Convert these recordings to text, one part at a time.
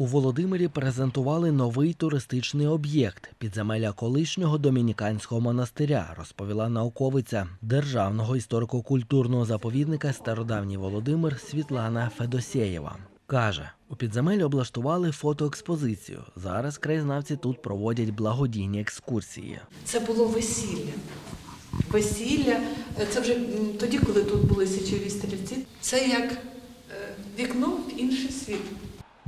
У Володимирі презентували новий туристичний об'єкт підземелля колишнього домініканського монастиря, розповіла науковиця Державного історико-культурного заповідника Стародавній Володимир Світлана Федосєєва. Каже, у підземеллі облаштували фотоекспозицію. Зараз краєзнавці тут проводять благодійні екскурсії. Це було весілля. Весілля, це вже тоді, коли тут були січові стрільці. Це як е, вікно в інший світ.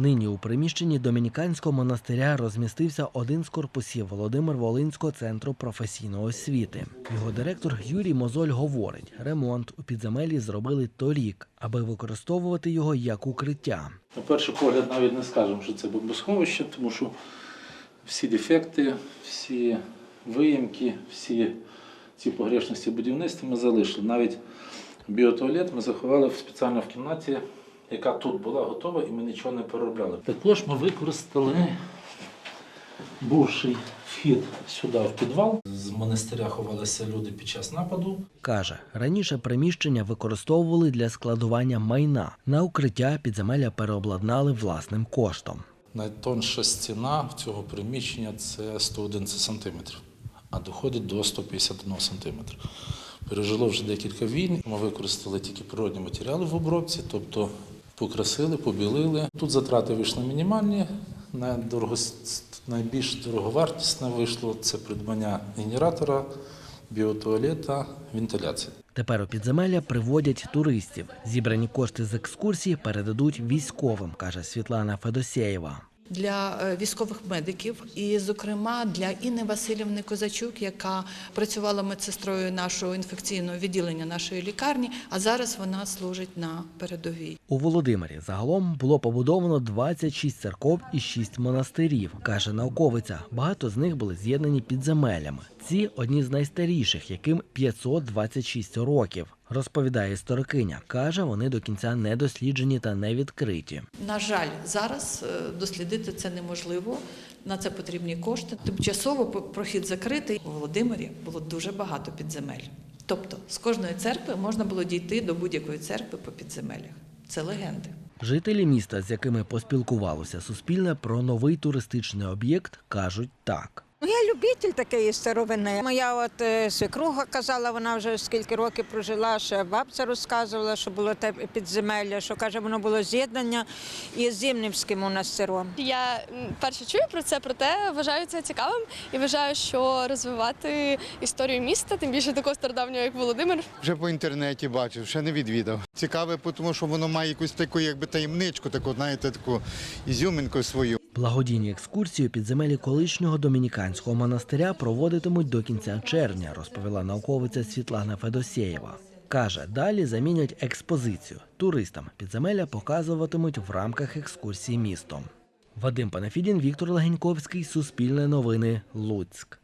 Нині у приміщенні домініканського монастиря розмістився один з корпусів Володимир Волинського центру професійної освіти. Його директор Юрій Мозоль говорить, ремонт у підземеллі зробили торік, аби використовувати його як укриття. На перший погляд навіть не скажемо, що це бомбосховище, тому що всі дефекти, всі виїмки, всі ці погрешності будівництва ми залишили. Навіть біотуалет ми заховали спеціально в кімнаті, яка тут була готова, і ми нічого не переробляли. Також ми використали бувший вхід сюди в підвал. З монастиря ховалися люди під час нападу. Каже, раніше приміщення використовували для складування майна. На укриття підземелля переобладнали власним коштом. Найтонша стіна цього приміщення це 111 см, а доходить до 151 см. Пережило вже декілька війн. Ми використали тільки природні матеріали в обробці, тобто покрасили, побілили. Тут затрати вийшли мінімальні. Найдорогос- Найбільш дороговартісне вийшло це придбання генератора, біотуалета, вентиляції. Тепер у підземелля приводять туристів. Зібрані кошти з екскурсії передадуть військовим, каже Світлана Федосєєва. Для е, військових медиків, і, зокрема, для Інни Васильівни Козачук, яка працювала медсестрою нашого інфекційного відділення нашої лікарні, а зараз вона служить на передовій. У Володимирі загалом було побудовано 26 церков і 6 монастирів, каже науковиця. Багато з них були з'єднані підземеллями. Ці одні з найстаріших, яким 526 років. Розповідає історикиня. Каже, вони до кінця не досліджені та не відкриті. На жаль, зараз е, дослідити це неможливо. На це потрібні кошти. Тимчасово прохід закритий. У Володимирі було дуже багато підземель. Тобто з кожної церкви можна було дійти до будь-якої церкви по підземеллях. Це легенди. Жителі міста, з якими поспілкувалося Суспільне про новий туристичний об'єкт, кажуть так. Любитель такої старовини. Моя от е, свекруга казала, вона вже скільки років прожила, ще бабця розказувала, що було те підземелля, що каже, воно було з'єднання із Зімнівським монастиром. Я перше чую про це, проте вважаю це цікавим і вважаю, що розвивати історію міста, тим більше такого стародавнього, як Володимир, Вже по інтернеті бачив, ще не відвідав. Цікаве, тому що воно має якусь таку, якби таємничку, таку, знаєте, таку ізюминку свою. Благодійні екскурсії у підземелі колишнього домініканського монастиря проводитимуть до кінця червня, розповіла науковиця Світлана Федосєєва. Каже, далі замінять експозицію. Туристам підземелля показуватимуть в рамках екскурсії містом. Вадим Панафідін, Віктор Легеньковський, Суспільне новини, Луцьк.